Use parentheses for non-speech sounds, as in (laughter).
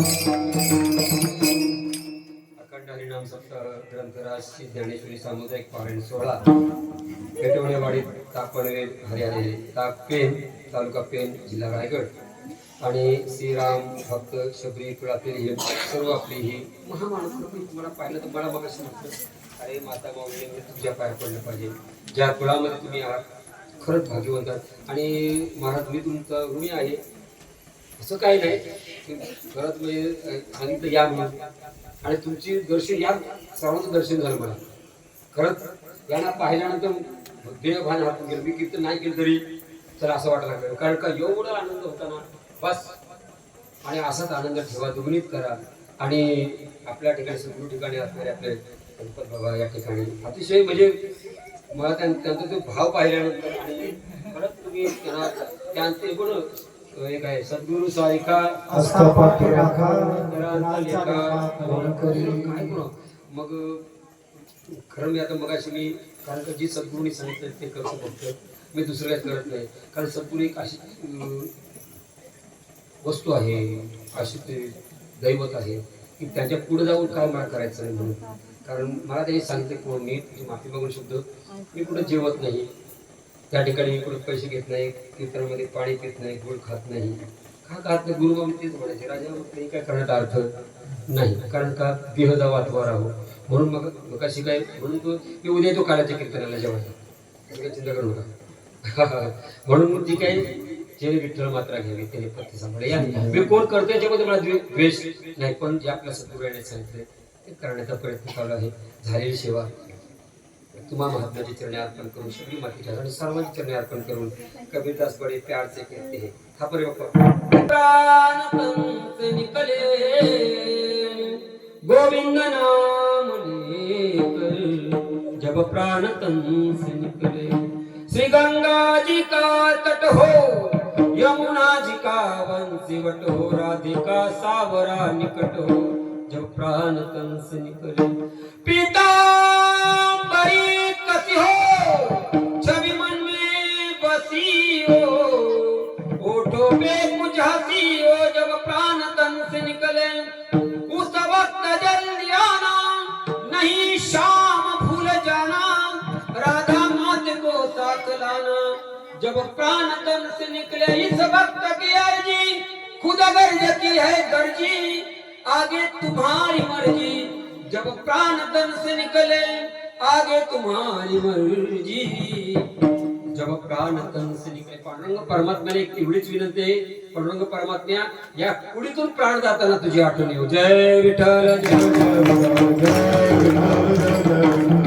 अखंड हरिनाम सप्ताह ग्रंथराज श्री ज्ञानेश्वरी सामुदायिक पारायण सोहळा. पेटवणेवाडी ताकपनवे हरियाणे ताक पेन तालुका पेन जिल्हा रायगड. आणि श्रीराम भक्त शबरी कुळातील हे सर्व आपली ही महामानस तुम्हाला पाहिलं तर मला बघा म्हटलं अरे माता माऊली तुझ्या पाया पडलं पाहिजे. ज्या कुळामध्ये तुम्ही आहात खरंच भाग्यवंत आणि महाराज मी तुमचा ऋणी आहे. असं काही नाही. खरंच म्हणजे अ, सांगितलं या म्हणून. आणि तुमची दर्शन या सर्वांचं दर्शन झालं मला. खरंच यांना पाहिल्यानंतर देहभान हातून गेलं. मी कीर्तन नाही केलं तरी तर असं वाटायला लागलं. कारण का एवढा आनंद होता ना. बस. आणि असाच आनंद ठेवा दुगणित करा. आणि आपल्या ठिकाणी सगळ्या ठिकाणी असणारे आपले गणपत बाबा या ठिकाणी. अतिशय म्हणजे मला त्यां- त्यांचा तो भाव पाहिल्यानंतर आणि परत तुम्ही त्यांना त्यांचे पण एक आहे सद्गुरु करू? मग खरं मी आता मगाशी मी कारण का जी सद्गुरूंनी सांगितलं ते करतो फक्त मी दुसरं काही करत नाही. कारण सद्गुरू एक अशी वस्तू आहे अशी ते दैवत आहे की त्यांच्या पुढे जाऊन काय मला करायचं नाही म्हणून. कारण मला त्यांनी सांगितलं कोण मी माफी मागून शब्द मी कुठं जेवत नाही. त्या ठिकाणी मी पैसे घेत नाही तीर्थामध्ये पाणी पित नाही गुळ खात नाही. का खात नाही? गुरु मग तेच म्हणायचे राजा मग काय करण्याचा अर्थ नाही. कारण का? बिहदा वाटवा राहो म्हणून मग मग काय? म्हणून तो मी उद्या तो काळाच्या कीर्तनाला जेवायचा. चिंता करू नका. (laughs) म्हणून मग ती काय जे विठ्ठल मात्रा घ्यावी त्याने पत्ती सांभाळे या मी कोण करतो याच्यामध्ये मला द्वेष नाही पण जे आपल्या सद्गुराने सांगितले ते करण्याचा प्रयत्न चालू आहे. झालेली सेवा तुम्हा महात्माची चरणी अर्पण करून सगळी माती ठेवा आणि सर्वांची चरणी अर्पण करून कबीरदास बडे प्यारचे से हे हा परे निकले. गोविंद नाम जब प्राण तंस निकले. श्री गंगा जी का तट हो यमुना जी का वंशीवट हो राधिका सावरा निकट हो जब प्राण तंस निकले. पिता कसी ओठों पे कुछ हसी हो जब प्राण तन से निकले। उस वक्त जल्दी आना नहीं शाम भूल जाना। राधा मात को साथ लाना जब प्राण तन से निकले। इस वक्त की अर्जी खुद गर्ज की है दर्जी आगे तुम्हारी मर्जी। जब प्राण तन से निकले आगे तुम्हारी मर्जी। जब प्राण तन पांडुरंग परमात्म्याने एवढीच विनंती आहे. पांडुरंग परमात्म्या या कुडीतून प्राण जाताना तुझी आठवण येऊ. जय विठ्ठल जय जय